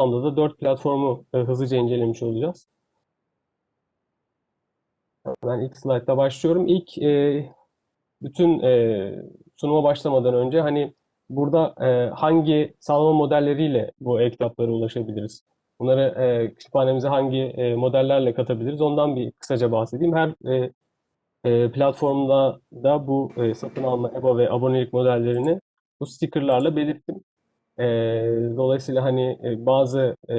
anda da dört platformu e, hızlıca incelemiş olacağız. Ben ilk slaytta başlıyorum. İlk e, bütün e, sunuma başlamadan önce hani burada e, hangi sağlama modelleriyle bu e-kitaplara ulaşabiliriz? Bunları e, kütüphanemize hangi e, modellerle katabiliriz? Ondan bir kısaca bahsedeyim. Her e, e, platformda da bu e, satın alma, EBA ve abonelik modellerini bu stickerlarla belirttim. E, dolayısıyla hani e, bazı e,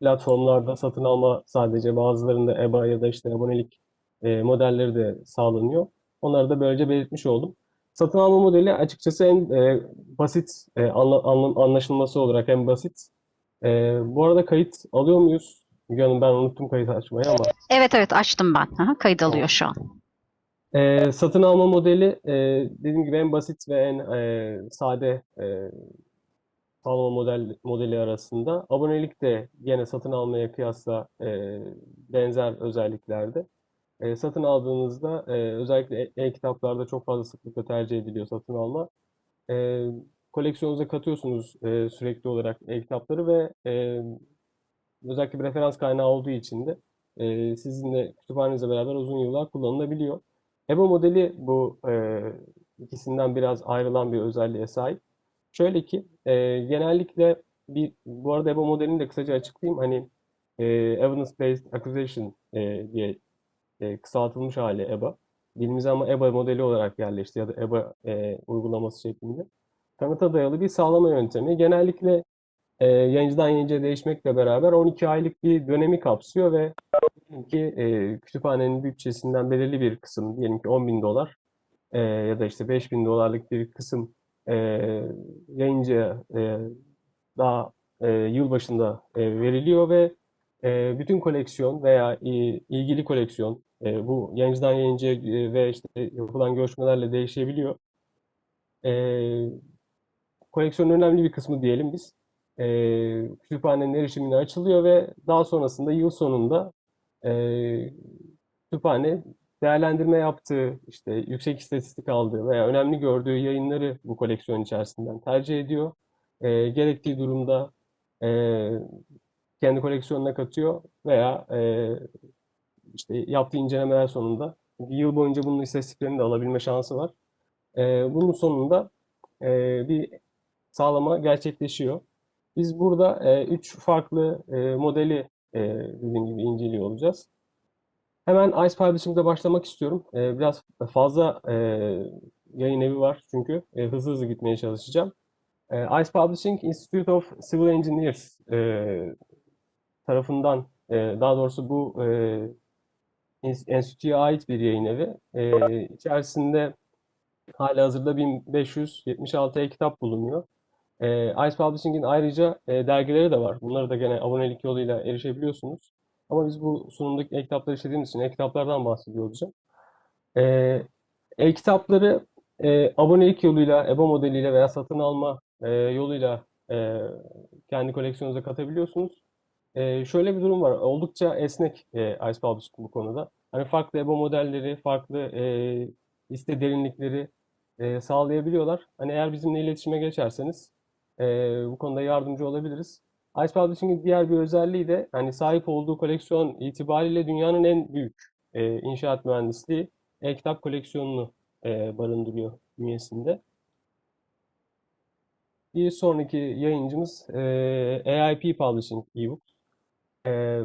platformlarda satın alma sadece bazılarında EBA ya da işte abonelik e, modelleri de sağlanıyor. Onları da böylece belirtmiş oldum. Satın alma modeli açıkçası en e, basit e, anla, anla, anlaşılması olarak en basit. E, bu arada kayıt alıyor muyuz? Müge Hanım ben unuttum kayıt açmayı ama. Evet evet açtım ben. Aha, kayıt alıyor şu an. E, satın alma modeli e, dediğim gibi en basit ve en e, sade e, sağlama model modeli arasında. Abonelik de yine satın almaya kıyasla e, benzer özelliklerde. E, satın aldığınızda e, özellikle e- e-kitaplarda çok fazla sıklıkla tercih ediliyor satın alma. E, koleksiyonunuza katıyorsunuz e, sürekli olarak e-kitapları ve e, özellikle bir referans kaynağı olduğu için de e, sizinle kütüphanenizle beraber uzun yıllar kullanılabiliyor. EBA modeli bu e, ikisinden biraz ayrılan bir özelliğe sahip. Şöyle ki e, genellikle bir bu arada EBA modelini de kısaca açıklayayım. Hani e, Evidence Based Acquisition e, diye e, kısaltılmış hali EBA. Dilimize ama EBA modeli olarak yerleşti ya da EBA e, uygulaması şeklinde. Kanıta dayalı bir sağlama yöntemi. Genellikle e, yayıncıdan yayıncıya değişmekle beraber 12 aylık bir dönemi kapsıyor ve diyelim ki e, kütüphanenin bütçesinden belirli bir kısım, diyelim ki 10 bin dolar e, ya da işte 5 bin dolarlık bir kısım e, yayıncıya e, daha e, yıl başında e, veriliyor ve e, bütün koleksiyon veya e, ilgili koleksiyon e, bu yayıncıdan yayıncıya e, ve işte yapılan görüşmelerle değişebiliyor. E, koleksiyonun önemli bir kısmı diyelim biz e, kütüphanenin erişimine açılıyor ve daha sonrasında yıl sonunda e, kütüphane değerlendirme yaptığı, işte yüksek istatistik aldığı veya önemli gördüğü yayınları bu koleksiyon içerisinden tercih ediyor. E, gerektiği durumda e, kendi koleksiyonuna katıyor veya e, işte yaptığı incelemeler sonunda çünkü yıl boyunca bunun istatistiklerini de alabilme şansı var. E, bunun sonunda e, bir sağlama gerçekleşiyor. Biz burada e, üç farklı e, modeli e, dediğim gibi inceliyor olacağız. Hemen Ice Publishing'de başlamak istiyorum. E, biraz fazla e, yayın evi var çünkü e, hızlı hızlı gitmeye çalışacağım. E, Ice Publishing Institute of Civil Engineers e, tarafından, daha doğrusu bu e, ens- enstitüye ait bir yayın evi. E, içerisinde halihazırda 1576 e-kitap bulunuyor. Ice Publishing'in ayrıca dergileri de var. Bunları da gene abonelik yoluyla erişebiliyorsunuz. Ama biz bu sunumdaki e-kitapları işlediğimiz için e-kitaplardan bahsediyor olacağım. E, e-kitapları e, abonelik yoluyla, EBA modeliyle veya satın alma e, yoluyla e, kendi koleksiyonunuza katabiliyorsunuz. E, şöyle bir durum var. Oldukça esnek e, Ice Publishing bu konuda. Hani farklı EBA modelleri, farklı e, liste derinlikleri e, sağlayabiliyorlar. Hani eğer bizimle iletişime geçerseniz e, bu konuda yardımcı olabiliriz. Ice Publishing'in diğer bir özelliği de hani sahip olduğu koleksiyon itibariyle dünyanın en büyük e, inşaat mühendisliği e-kitap koleksiyonunu e, barındırıyor bünyesinde. Bir sonraki yayıncımız e, AIP Publishing eBooks. E,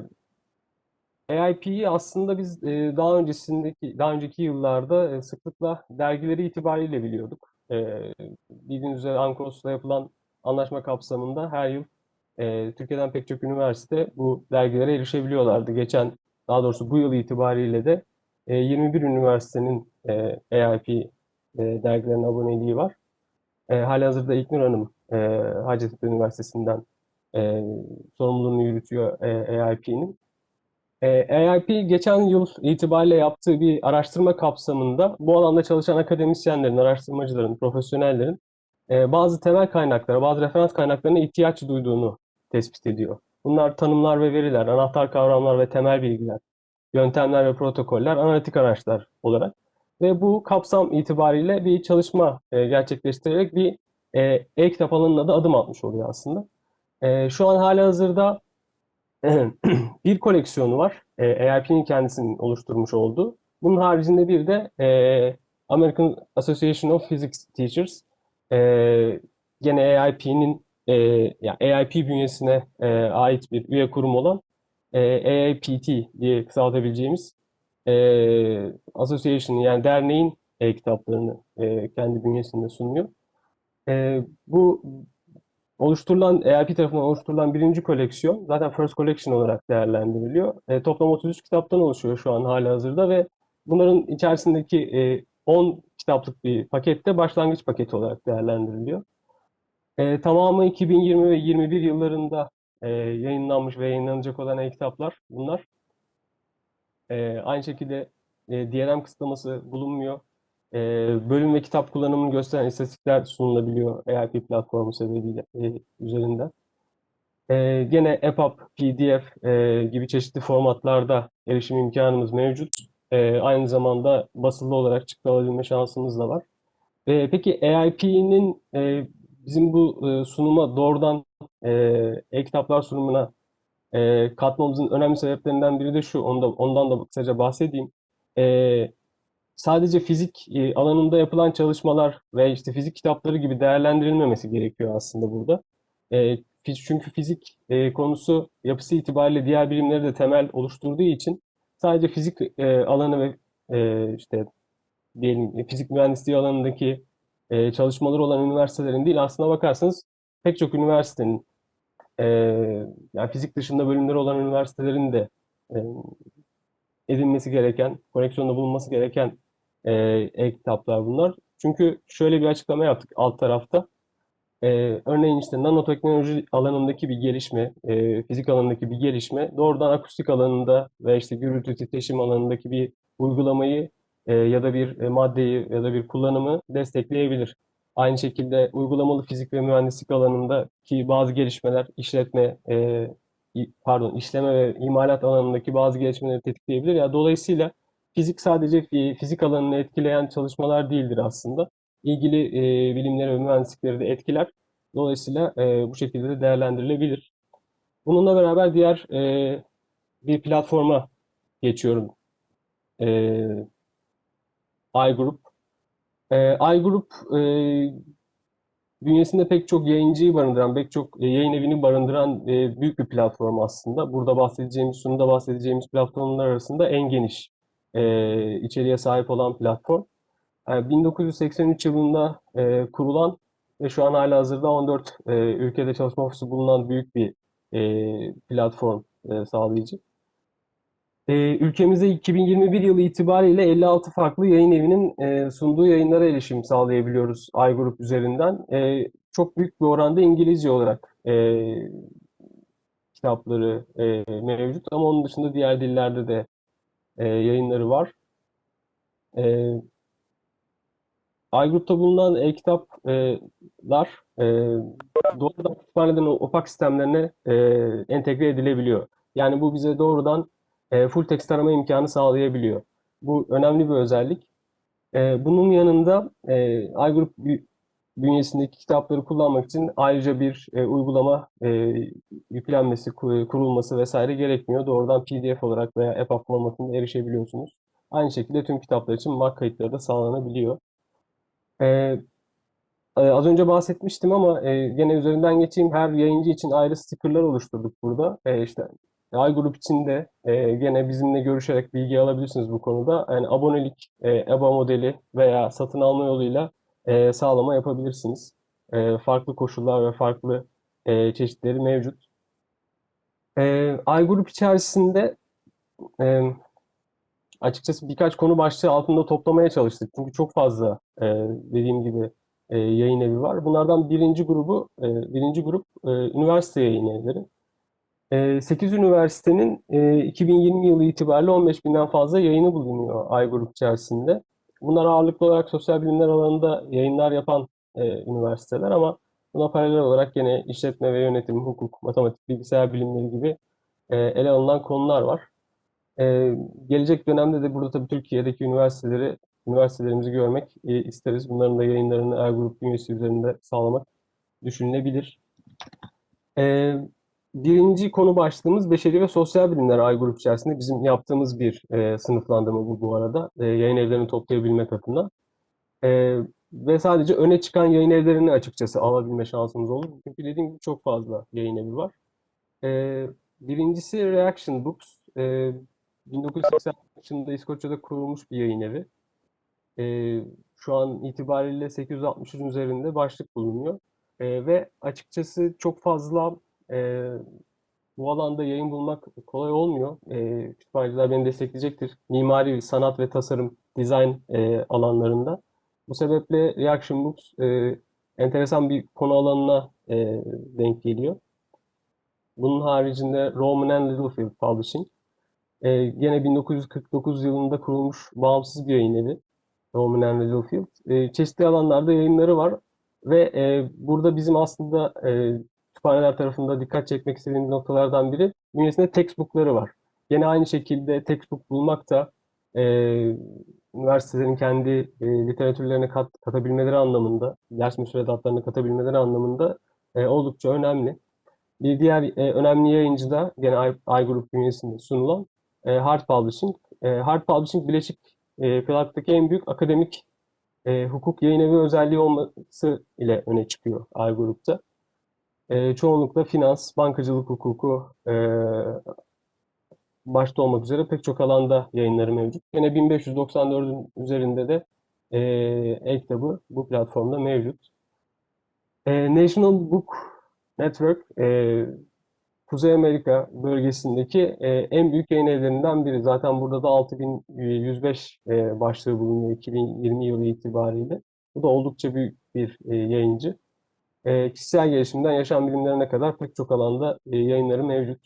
AIP'yi aslında biz e, daha öncesindeki daha önceki yıllarda e, sıklıkla dergileri itibariyle biliyorduk. E, bildiğiniz üzere Ankros'la yapılan anlaşma kapsamında her yıl e, Türkiye'den pek çok üniversite bu dergilere erişebiliyorlardı. Geçen, daha doğrusu bu yıl itibariyle de e, 21 üniversitenin e, AIP e, dergilerine aboneliği var. E, halihazırda İlknur Hanım e, Hacettepe Üniversitesi'nden e, sorumluluğunu yürütüyor e, AIP'nin. E, AIP geçen yıl itibariyle yaptığı bir araştırma kapsamında bu alanda çalışan akademisyenlerin, araştırmacıların, profesyonellerin e, bazı temel kaynaklara, bazı referans kaynaklarına ihtiyaç duyduğunu tespit ediyor. Bunlar tanımlar ve veriler, anahtar kavramlar ve temel bilgiler, yöntemler ve protokoller, analitik araçlar olarak. Ve bu kapsam itibariyle bir çalışma e, gerçekleştirerek bir e, e-kitap alanına da adım atmış oluyor aslında. E, şu an halihazırda bir koleksiyonu var. E, AIP'nin kendisinin oluşturmuş olduğu. Bunun haricinde bir de e, American Association of Physics Teachers e, gene AIP'nin e, yani AIP bünyesine e, ait bir üye kurum olan e, AIPT diye kısaltabileceğimiz e, association yani derneğin e, kitaplarını e, kendi bünyesinde sunuyor. E, bu oluşturulan AIP tarafından oluşturulan birinci koleksiyon zaten First Collection olarak değerlendiriliyor. E, toplam 33 kitaptan oluşuyor şu an halihazırda ve bunların içerisindeki e, 10 kitaplık bir pakette başlangıç paketi olarak değerlendiriliyor. E, tamamı 2020 ve 21 yıllarında e, yayınlanmış ve yayınlanacak olan e-kitaplar bunlar. E, aynı şekilde e, DRM kısıtlaması bulunmuyor. E, bölüm ve kitap kullanımını gösteren istatistikler sunulabiliyor AIP platformu sebebiyle e, üzerinden. E, gene EPUB, PDF e, gibi çeşitli formatlarda erişim imkanımız mevcut. E, aynı zamanda basılı olarak çıktı alabilme şansımız da var. E, peki AIP'nin e, bizim bu e, sunuma doğrudan e, e-kitaplar sunumuna e, katmamızın önemli sebeplerinden biri de şu, onda, ondan da kısaca bahsedeyim. E, sadece fizik e, alanında yapılan çalışmalar ve işte fizik kitapları gibi değerlendirilmemesi gerekiyor aslında burada. E, çünkü fizik e, konusu yapısı itibariyle diğer bilimleri de temel oluşturduğu için sadece fizik e, alanı ve e, işte diyelim fizik mühendisliği alanındaki e, çalışmaları olan üniversitelerin değil aslına bakarsanız pek çok üniversitenin e, yani fizik dışında bölümleri olan üniversitelerin de e, edinmesi gereken, koleksiyonda bulunması gereken e, e-kitaplar bunlar. Çünkü şöyle bir açıklama yaptık alt tarafta. E, örneğin işte nanoteknoloji alanındaki bir gelişme, e, fizik alanındaki bir gelişme doğrudan akustik alanında ve işte gürültü titreşim alanındaki bir uygulamayı e, ya da bir e, maddeyi ya da bir kullanımı destekleyebilir. Aynı şekilde uygulamalı fizik ve mühendislik alanındaki bazı gelişmeler işletme, e, pardon işleme ve imalat alanındaki bazı gelişmeleri tetikleyebilir. Ya dolayısıyla fizik sadece fi- fizik alanını etkileyen çalışmalar değildir aslında. İlgili e, bilimleri ve mühendislikleri de etkiler. Dolayısıyla bu şekilde de değerlendirilebilir. Bununla beraber diğer bir platforma geçiyorum. iGroup. E, iGroup e, bünyesinde pek çok yayıncıyı barındıran, pek çok e, yayın evini barındıran e, büyük bir platform aslında. Burada bahsedeceğimiz, sunumda bahsedeceğimiz platformlar arasında en geniş e, içeriğe sahip olan platform. Yani 1983 yılında e, kurulan ve şu an halihazırda 14 e, ülkede çalışma ofisi bulunan büyük bir e, platform e, sağlayıcı. E, ülkemizde 2021 yılı itibariyle 56 farklı yayın evinin e, sunduğu yayınlara erişim sağlayabiliyoruz iGroup üzerinden. E, çok büyük bir oranda İngilizce olarak e, kitapları e, mevcut ama onun dışında diğer dillerde de e, yayınları var. E, iGroup'ta bulunan e-kitaplar e, doğrudan kütüphaneden o OPAC sistemlerine e, entegre edilebiliyor. Yani bu bize doğrudan e, full text arama imkanı sağlayabiliyor. Bu önemli bir özellik. E, bunun yanında e, iGroup bü- bünyesindeki kitapları kullanmak için ayrıca bir e, uygulama yüklenmesi, ku- kurulması vesaire gerekmiyor. Doğrudan PDF olarak veya EPUB formatında erişebiliyorsunuz. Aynı şekilde tüm kitaplar için MAC kayıtları da sağlanabiliyor. E, az önce bahsetmiştim ama e, gene üzerinden geçeyim. Her yayıncı için ayrı stickerlar oluşturduk burada. E, işte iGroup için de e, gene bizimle görüşerek bilgi alabilirsiniz bu konuda. Yani abonelik, e, EBA modeli veya satın alma yoluyla e, sağlama yapabilirsiniz. E, farklı koşullar ve farklı e, çeşitleri mevcut. E, iGroup içerisinde e, açıkçası birkaç konu başlığı altında toplamaya çalıştık. Çünkü çok fazla e, dediğim gibi e, yayın evi var. Bunlardan birinci grubu, e, birinci grup e, üniversite yayın evleri. E, 8 üniversitenin e, 2020 yılı itibariyle 15 binden fazla yayını bulunuyor iGroup içerisinde. Bunlar ağırlıklı olarak sosyal bilimler alanında yayınlar yapan e, üniversiteler ama buna paralel olarak yine işletme ve yönetim, hukuk, matematik, bilgisayar bilimleri gibi e, ele alınan konular var. Ee, gelecek dönemde de burada tabii Türkiye'deki üniversiteleri, üniversitelerimizi görmek e, isteriz. Bunların da yayınlarını Ergroup bünyesi üzerinde sağlamak düşünülebilir. Ee, birinci konu başlığımız beşeri ve sosyal bilimler ay grup içerisinde bizim yaptığımız bir e, sınıflandırma bu bu arada. E, yayın evlerini toplayabilmek adına. E, ve sadece öne çıkan yayın evlerini açıkçası alabilme şansımız oldu. Çünkü dediğim gibi çok fazla yayın evi var. E, birincisi Reaction Books. E, 1980 yılında İskoçya'da kurulmuş bir yayın evi. E, şu an itibariyle 860'ın üzerinde başlık bulunuyor. E, ve açıkçası çok fazla e, bu alanda yayın bulmak kolay olmuyor. E, kütüphaneciler beni destekleyecektir. Mimari, sanat ve tasarım, dizayn e, alanlarında. Bu sebeple Reaction Books e, enteresan bir konu alanına e, denk geliyor. Bunun haricinde Rowman and Littlefield Publishing. E, gene 1949 yılında kurulmuş bağımsız bir yayın evi. Rowman and Littlefield. E, çeşitli alanlarda yayınları var ve e, burada bizim aslında e, kütüphaneler tarafında dikkat çekmek istediğimiz noktalardan biri bünyesinde textbookları var. Yine aynı şekilde textbook bulmak da e, üniversitelerin kendi e, literatürlerine kat, katabilmeleri anlamında, ders müfredatlarını katabilmeleri anlamında e, oldukça önemli. Bir diğer e, önemli yayıncı da gene Ay, Ay Group bünyesinde sunulan e, Hard Publishing. E, Hard Publishing Birleşik e, Krallık'taki en büyük akademik e, hukuk yayın evi özelliği olması ile öne çıkıyor Ay Group'ta. E, çoğunlukla finans, bankacılık hukuku e, başta olmak üzere pek çok alanda yayınları mevcut. Yine 1594'ün üzerinde de e, e-kitabı bu platformda mevcut. E, National Book Network e, Kuzey Amerika bölgesindeki e, en büyük yayın evlerinden biri. Zaten burada da 6105 e, başlığı bulunuyor 2020 yılı itibariyle. Bu da oldukça büyük bir e, yayıncı. E, kişisel gelişimden yaşam bilimlerine kadar pek çok alanda e, yayınları mevcut.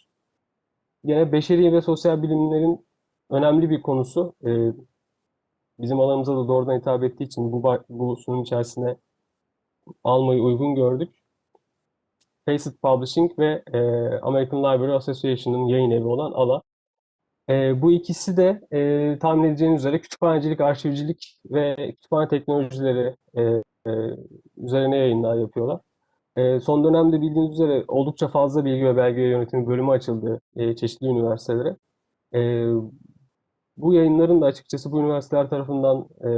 Yine beşeri ve sosyal bilimlerin önemli bir konusu. E, bizim alanımıza da doğrudan hitap ettiği için bu, bu sunum içerisine almayı uygun gördük. Facet Publishing ve e, American Library Association'ın yayın evi olan ALA. E, bu ikisi de e, tahmin edeceğiniz üzere kütüphanecilik, arşivcilik ve kütüphane teknolojileri e, e, üzerine yayınlar yapıyorlar. E, son dönemde bildiğiniz üzere oldukça fazla bilgi ve belge yönetimi bölümü açıldı e, çeşitli üniversitelere. E, bu yayınların da açıkçası bu üniversiteler tarafından e,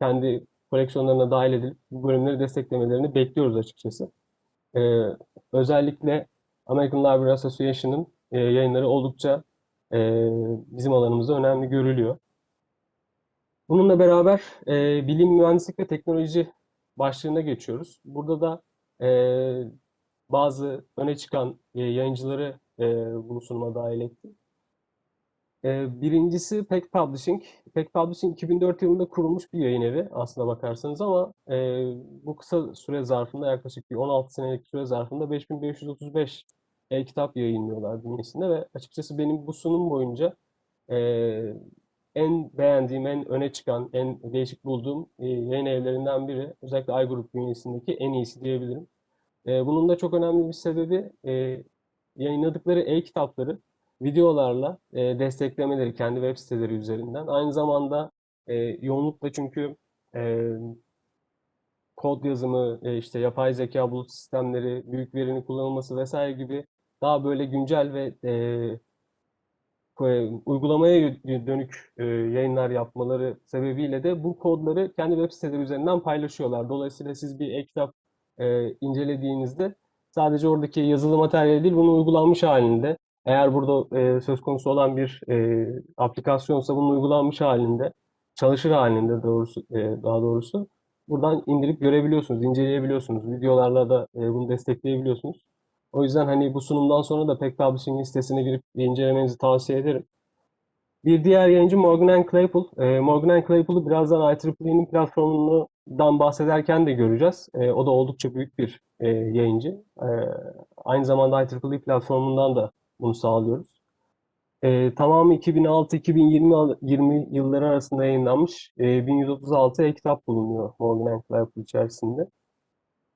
kendi koleksiyonlarına dahil edilip bu bölümleri desteklemelerini bekliyoruz açıkçası. E, özellikle American Library Association'ın e, yayınları oldukça e, bizim alanımızda önemli görülüyor. Bununla beraber e, bilim, mühendislik ve teknoloji başlığına geçiyoruz. Burada da e, bazı öne çıkan e, yayıncıları e, bu sunuma dahil ettim. E, birincisi Peck Publishing. Peck Publishing 2004 yılında kurulmuş bir yayın evi aslına bakarsanız ama e, bu kısa süre zarfında yaklaşık bir 16 senelik süre zarfında 5535 e-kitap yayınlıyorlar bünyesinde ve açıkçası benim bu sunum boyunca e, en beğendiğim, en öne çıkan, en değişik bulduğum e, yayın evlerinden biri. Özellikle Ay Grup bünyesindeki en iyisi diyebilirim. E, bunun da çok önemli bir sebebi e, yayınladıkları e-kitapları videolarla desteklemeleri kendi web siteleri üzerinden. Aynı zamanda e, yoğunlukla çünkü kod yazımı, işte yapay zeka bulut sistemleri, büyük verinin kullanılması vesaire gibi daha böyle güncel ve e, uygulamaya yö- dönük e, yayınlar yapmaları sebebiyle de bu kodları kendi web siteleri üzerinden paylaşıyorlar. Dolayısıyla siz bir e-kitap e, incelediğinizde sadece oradaki yazılı materyal değil, bunun uygulanmış halinde, eğer burada e, söz konusu olan bir e, aplikasyonsa bunun uygulanmış halinde, çalışır halinde doğrusu, e, daha doğrusu buradan indirip görebiliyorsunuz, inceleyebiliyorsunuz. Videolarla da e, bunu destekleyebiliyorsunuz. O yüzden hani bu sunumdan sonra da Peck Publishing'in sitesine girip incelemenizi tavsiye ederim. Bir diğer yayıncı Morgan Claypool. E, Morgan Claypool'u birazdan IEEE'nin platformundan bahsederken de göreceğiz. E, o da oldukça büyük bir e, yayıncı. E, aynı zamanda IEEE platformundan da bunu sağlıyoruz. E, tamamı 2006-2020 yılları arasında yayınlanmış e, 1136 e-kitap bulunuyor Morgan Claypool içerisinde.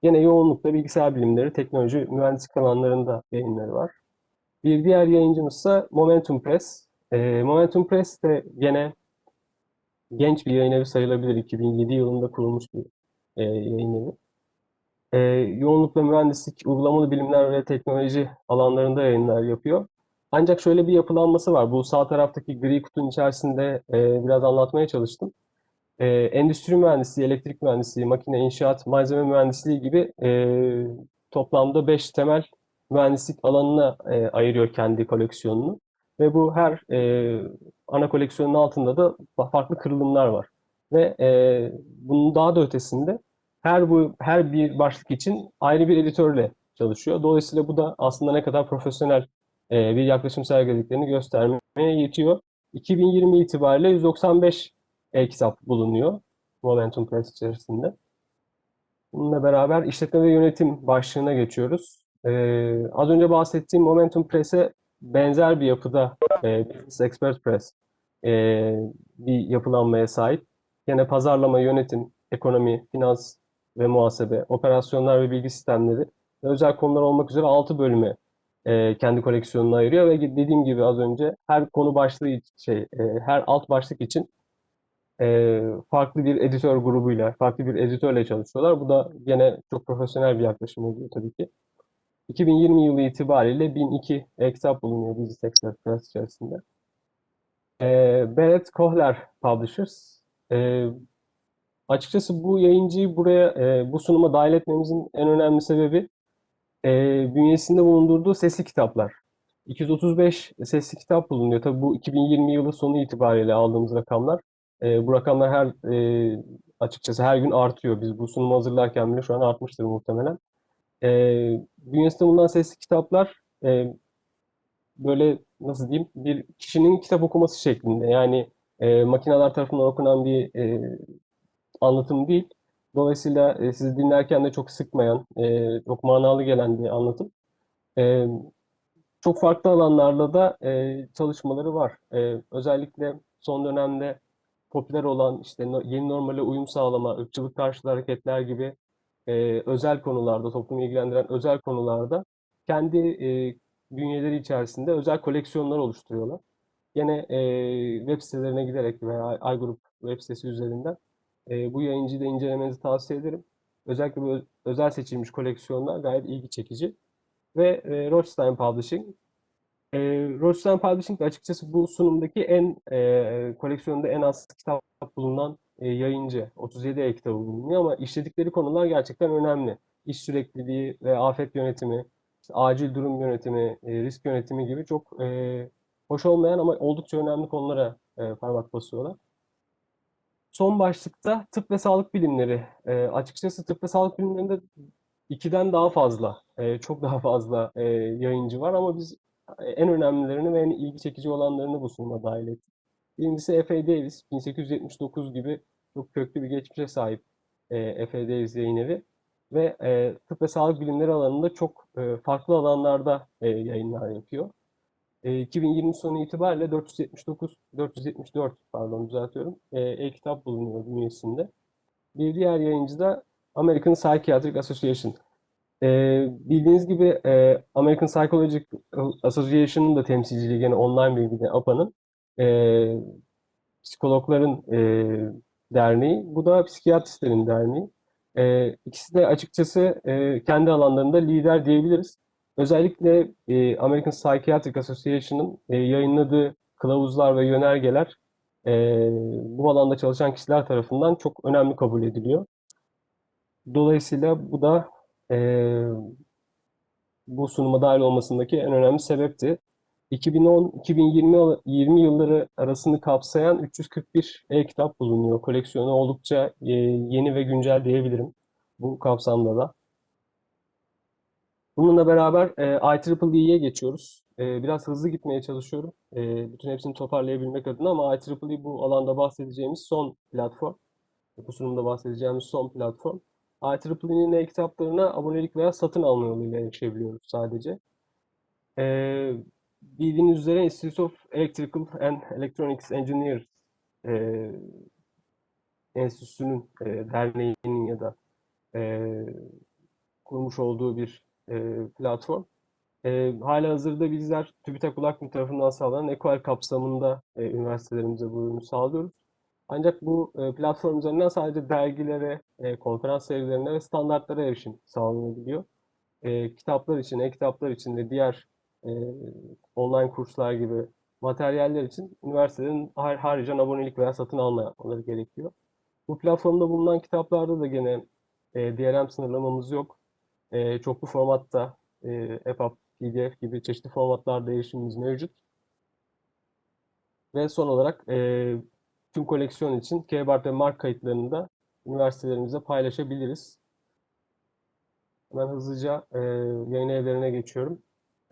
Yine yoğunlukla bilgisayar bilimleri, teknoloji, mühendislik alanlarında yayınları var. Bir diğer yayıncımız ise Momentum Press. E, Momentum Press de gene genç bir yayın evi sayılabilir. 2007 yılında kurulmuş bir e, yayın evi. E, yoğunlukla mühendislik, uygulamalı bilimler ve teknoloji alanlarında yayınlar yapıyor. Ancak şöyle bir yapılanması var. Bu sağ taraftaki gri kutunun içerisinde e, biraz anlatmaya çalıştım. E, endüstri mühendisliği, elektrik mühendisliği, makine, inşaat, malzeme mühendisliği gibi e, toplamda 5 temel mühendislik alanına e, ayırıyor kendi koleksiyonunu. Ve bu her e, ana koleksiyonun altında da farklı kırılımlar var. Ve e, bunun daha da ötesinde her bu her bir başlık için ayrı bir editörle çalışıyor. Dolayısıyla bu da aslında ne kadar profesyonel e, bir yaklaşım sergilediklerini göstermeye yetiyor. 2020 itibariyle 195 e-kitap bulunuyor Momentum Press içerisinde. Bununla beraber işletme ve yönetim başlığına geçiyoruz. Ee, az önce bahsettiğim Momentum Press'e benzer bir yapıda e, Business Expert Press e, bir yapılanmaya sahip. Yine pazarlama, yönetim, ekonomi, finans ve muhasebe, operasyonlar ve bilgi sistemleri ve özel konular olmak üzere 6 bölüme e, kendi koleksiyonuna ayırıyor ve dediğim gibi az önce her konu başlığı şey e, her alt başlık için e, farklı bir editör grubuyla, farklı bir editörle çalışıyorlar. Bu da gene çok profesyonel bir yaklaşım oluyor tabii ki. 2020 yılı itibariyle 1002 e-kitap bulunuyor Business Expert Press içerisinde. E, Barrett Kohler Publishers. E, açıkçası bu yayıncıyı buraya, e, bu sunuma dahil etmemizin en önemli sebebi e, bünyesinde bulundurduğu sesli kitaplar. 235 sesli kitap bulunuyor. Tabii bu 2020 yılı sonu itibariyle aldığımız rakamlar. E, bu rakamlar her e, açıkçası her gün artıyor. Biz bu sunumu hazırlarken bile şu an artmıştır muhtemelen. E, bünyesinde bulunan sesli kitaplar e, böyle nasıl diyeyim bir kişinin kitap okuması şeklinde. Yani e, makineler tarafından okunan bir e, anlatım değil. Dolayısıyla e, sizi dinlerken de çok sıkmayan, e, çok manalı gelen bir anlatım. E, çok farklı alanlarla da e, çalışmaları var. E, özellikle son dönemde popüler olan işte yeni normale uyum sağlama, ırkçılık karşıtı hareketler gibi e, özel konularda, toplumu ilgilendiren özel konularda kendi e, bünyeleri içerisinde özel koleksiyonlar oluşturuyorlar. Yine e, web sitelerine giderek veya iGroup web sitesi üzerinden e, bu yayıncıyı da incelemenizi tavsiye ederim. Özellikle özel seçilmiş koleksiyonlar gayet ilgi çekici. Ve e, Rothstein Publishing e, Rothstein Publishing de açıkçası bu sunumdaki en e, koleksiyonda en az kitap bulunan e, yayıncı. 37 e-kitabı bulunuyor ama işledikleri konular gerçekten önemli. İş sürekliliği ve afet yönetimi, acil durum yönetimi, e, risk yönetimi gibi çok e, hoş olmayan ama oldukça önemli konulara e, parmak basıyorlar. Son başlıkta tıp ve sağlık bilimleri. E, açıkçası tıp ve sağlık bilimlerinde ikiden daha fazla, e, çok daha fazla e, yayıncı var ama biz en önemlilerini ve en ilgi çekici olanlarını bu sunuma dahil ettik. Birincisi F.A. Davis, 1879 gibi çok köklü bir geçmişe sahip e, F.A. Davis yayın evi ve e, tıp ve sağlık bilimleri alanında çok e, farklı alanlarda e, yayınlar yapıyor. E, 2020 sonu itibariyle 479, 474 pardon düzeltiyorum, e, e-kitap bulunuyor bünyesinde. Bir diğer yayıncı da American Psychiatric Association. Ee, bildiğiniz gibi e, American Psychological Association'ın da temsilciliği gene online bilgide APA'nın e, psikologların e, derneği. Bu da psikiyatristlerin derneği. E, ikisi de açıkçası e, kendi alanlarında lider diyebiliriz. Özellikle e, American Psychiatric Association'ın e, yayınladığı kılavuzlar ve yönergeler e, bu alanda çalışan kişiler tarafından çok önemli kabul ediliyor. Dolayısıyla bu da e, bu sunuma dahil olmasındaki en önemli sebepti. 2010-2020 yılları arasını kapsayan 341 e-kitap bulunuyor. Koleksiyonu oldukça e, yeni ve güncel diyebilirim bu kapsamda da. Bununla beraber e, IEEE'ye geçiyoruz. E, biraz hızlı gitmeye çalışıyorum. E, bütün hepsini toparlayabilmek adına ama IEEE bu alanda bahsedeceğimiz son platform. Bu sunumda bahsedeceğimiz son platform. IEEE'nin e-kitaplarına abonelik veya satın alma yoluyla erişebiliyoruz sadece. Ee, bildiğiniz üzere Institute of Electrical and Electronics Engineers e, Enstitüsü'nün e, derneğinin ya da e, kurmuş olduğu bir e, platform. E, hala hazırda bizler TÜBİTAK Ulakmi tarafından sağlanan EQUAL kapsamında e, üniversitelerimize bu ürünü sağlıyoruz. Ancak bu e, platform üzerinden sadece dergilere, e, konferans serilerine ve standartlara erişim sağlanabiliyor. E, kitaplar için, e-kitaplar için ve diğer online kurslar gibi materyaller için üniversitelerin har haricen abonelik veya satın alma yapmaları gerekiyor. Bu platformda bulunan kitaplarda da gene DRM sınırlamamız yok. Çoklu formatta EPUB, PDF gibi çeşitli formatlarda erişimimiz mevcut. Ve son olarak tüm koleksiyon için KBART ve MARC kayıtlarını da üniversitelerimize paylaşabiliriz. Hemen hızlıca e, yayın evlerine geçiyorum.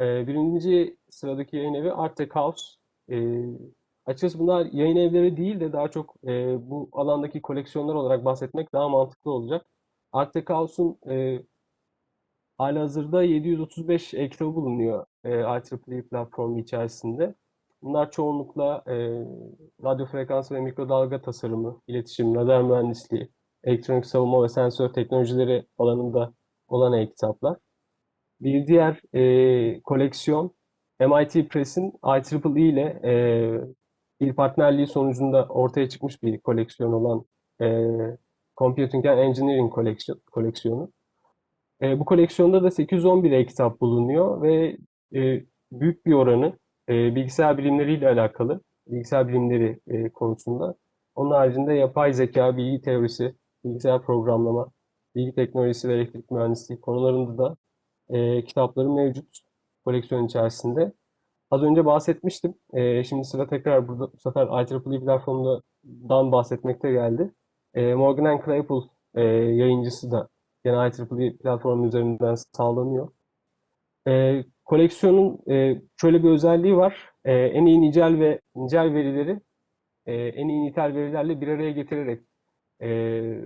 E, birinci sıradaki yayın evi Artec House. E, açıkçası bunlar yayın evleri değil de daha çok e, bu alandaki koleksiyonlar olarak bahsetmek daha mantıklı olacak. Artec House'un e, halihazırda 735 e-kitabı bulunuyor e, IEEE platformu içerisinde. Bunlar çoğunlukla e, radyo frekansı ve mikrodalga tasarımı, iletişim, radar mühendisliği, elektronik savunma ve sensör teknolojileri alanında olan e-kitaplar. Bir diğer e, koleksiyon MIT Press'in IEEE ile e, bir partnerliği sonucunda ortaya çıkmış bir koleksiyon olan e, Computing and Engineering koleksiyon, koleksiyonu. E, bu koleksiyonda da 811 e-kitap bulunuyor ve e, büyük bir oranı e, bilgisayar bilimleriyle alakalı, bilgisayar bilimleri e, konusunda. Onun haricinde yapay zeka, bilgi teorisi, bilgisayar programlama, bilgi teknolojisi ve elektrik mühendisliği konularında da e, kitapları mevcut koleksiyon içerisinde. Az önce bahsetmiştim. E, şimdi sıra tekrar burada bu sefer IEEE platformundan bahsetmekte geldi. E, Morgan Claypool e, yayıncısı da gene IEEE platformu üzerinden sağlanıyor. E, koleksiyonun e, şöyle bir özelliği var. E, en iyi nicel ve nicel verileri e, en iyi nitel verilerle bir araya getirerek e,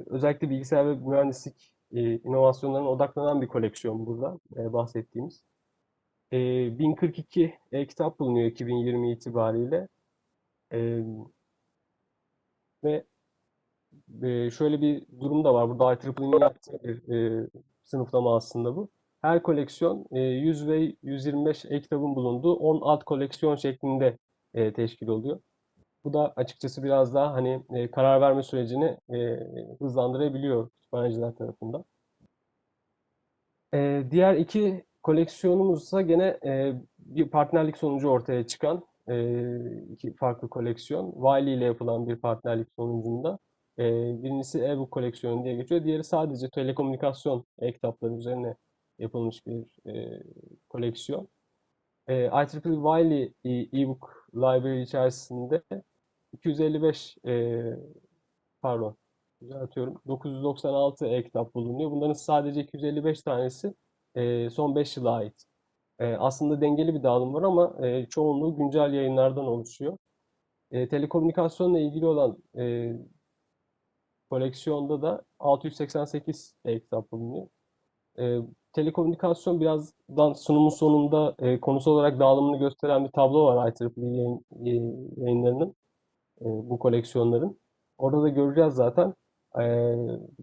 özellikle bilgisayar ve mühendislik e, inovasyonlarına odaklanan bir koleksiyon burada e, bahsettiğimiz. E, 1042 e, kitap bulunuyor 2020 itibariyle. E, ve e, şöyle bir durum da var. Burada IEEE'nin yaptığı bir e, sınıflama aslında bu. Her koleksiyon e, 100 ve 125 e-kitabın bulunduğu 10 alt koleksiyon şeklinde e, teşkil oluyor. Bu da açıkçası biraz daha hani e, karar verme sürecini e, hızlandırabiliyor kütüphaneciler tarafından. E, diğer iki koleksiyonumuzsa gene e, bir partnerlik sonucu ortaya çıkan e, iki farklı koleksiyon. Wiley ile yapılan bir partnerlik sonucunda. E, birincisi e-book koleksiyonu diye geçiyor. Diğeri sadece telekomünikasyon e-kitapları üzerine yapılmış bir e, koleksiyon. E, IEEE Wiley e-book library içerisinde 255 e, pardon düzeltiyorum 996 e-kitap bulunuyor. Bunların sadece 255 tanesi e, son 5 yıla ait. E, aslında dengeli bir dağılım var ama e, çoğunluğu güncel yayınlardan oluşuyor. E, telekomünikasyonla ilgili olan e, koleksiyonda da 688 e-kitap bulunuyor. E, telekomünikasyon birazdan sunumun sonunda e, konusu olarak dağılımını gösteren bir tablo var IEEE yayın, yayınlarının, e, bu koleksiyonların. Orada da göreceğiz zaten. E,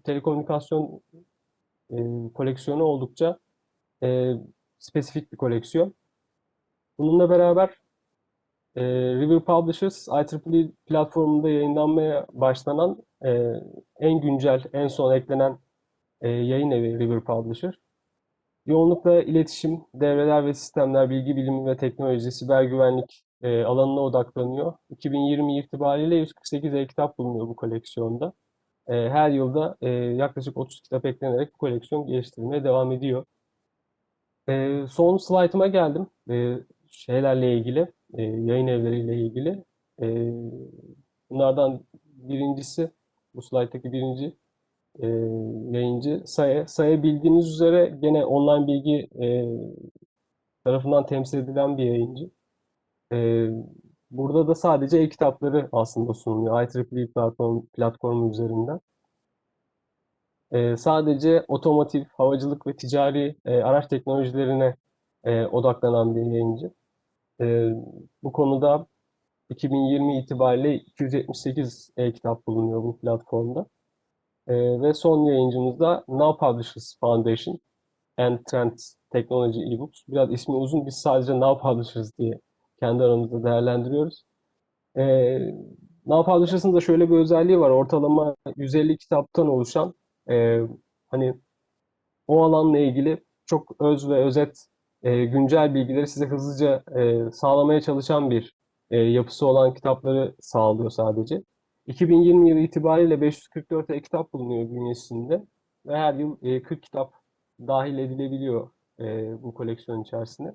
telekomünikasyon e, koleksiyonu oldukça e, spesifik bir koleksiyon. Bununla beraber e, River Publishers IEEE platformunda yayınlanmaya başlanan e, en güncel, en son eklenen e, yayın evi River Publisher. Yoğunlukla iletişim, devreler ve sistemler, bilgi bilimi ve teknoloji, siber güvenlik e, alanına odaklanıyor. 2020 itibariyle 148 e-kitap bulunuyor bu koleksiyonda. E, her yılda e, yaklaşık 30 kitap eklenerek bu koleksiyon geliştirilmeye devam ediyor. E, son slaytıma geldim. E, şeylerle ilgili, e, yayın evleriyle ilgili. E, bunlardan birincisi, bu slayttaki birinci e, yayıncı. Saye bildiğiniz üzere gene online bilgi e, tarafından temsil edilen bir yayıncı. E, burada da sadece e-kitapları aslında sunuluyor IEEE platform, platformu üzerinden. E, sadece otomotiv, havacılık ve ticari e, araç teknolojilerine e, odaklanan bir yayıncı. E, bu konuda 2020 itibariyle 278 e-kitap bulunuyor bu platformda. E, ve son yayıncımız da Now Publishers Foundation and Trend Technology eBooks. Biraz ismi uzun. Biz sadece Now Publishers diye kendi aramızda değerlendiriyoruz. E, Now Publishers'ın da şöyle bir özelliği var. Ortalama 150 kitaptan oluşan e, hani o alanla ilgili çok öz ve özet e, güncel bilgileri size hızlıca e, sağlamaya çalışan bir e, yapısı olan kitapları sağlıyor sadece. 2020 yılı itibariyle 544 e-kitap bulunuyor bünyesinde ve her yıl e, 40 kitap dahil edilebiliyor e, bu koleksiyon içerisine.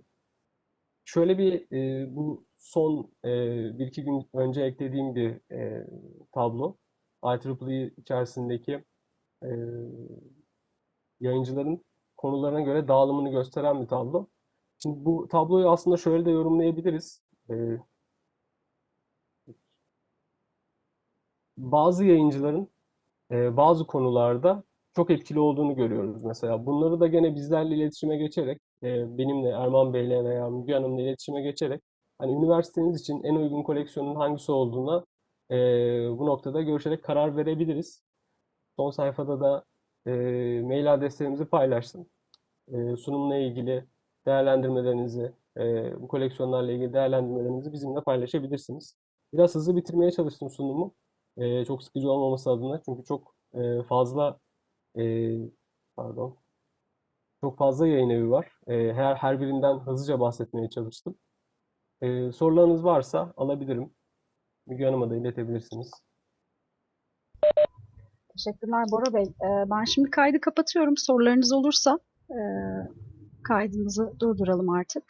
Şöyle bir e, bu son e, bir iki gün önce eklediğim bir e, tablo. IEEE içerisindeki e, yayıncıların konularına göre dağılımını gösteren bir tablo. Şimdi bu tabloyu aslında şöyle de yorumlayabiliriz. E, bazı yayıncıların e, bazı konularda çok etkili olduğunu görüyoruz mesela. Bunları da gene bizlerle iletişime geçerek, e, benimle, Erman Bey'le veya Müge Hanım'la iletişime geçerek hani üniversiteniz için en uygun koleksiyonun hangisi olduğuna e, bu noktada görüşerek karar verebiliriz. Son sayfada da e, mail adreslerimizi paylaştım. E, sunumla ilgili değerlendirmelerinizi, e, bu koleksiyonlarla ilgili değerlendirmelerinizi bizimle paylaşabilirsiniz. Biraz hızlı bitirmeye çalıştım sunumu. E, çok sıkıcı olmaması adına. Çünkü çok e, fazla e, pardon, çok fazla yayın evi var. E, her her birinden hızlıca bahsetmeye çalıştım. E, sorularınız varsa alabilirim. Müge Hanım'a da iletebilirsiniz. Teşekkürler Bora Bey. Ee, ben şimdi kaydı kapatıyorum. Sorularınız olursa e, kaydımızı durduralım artık.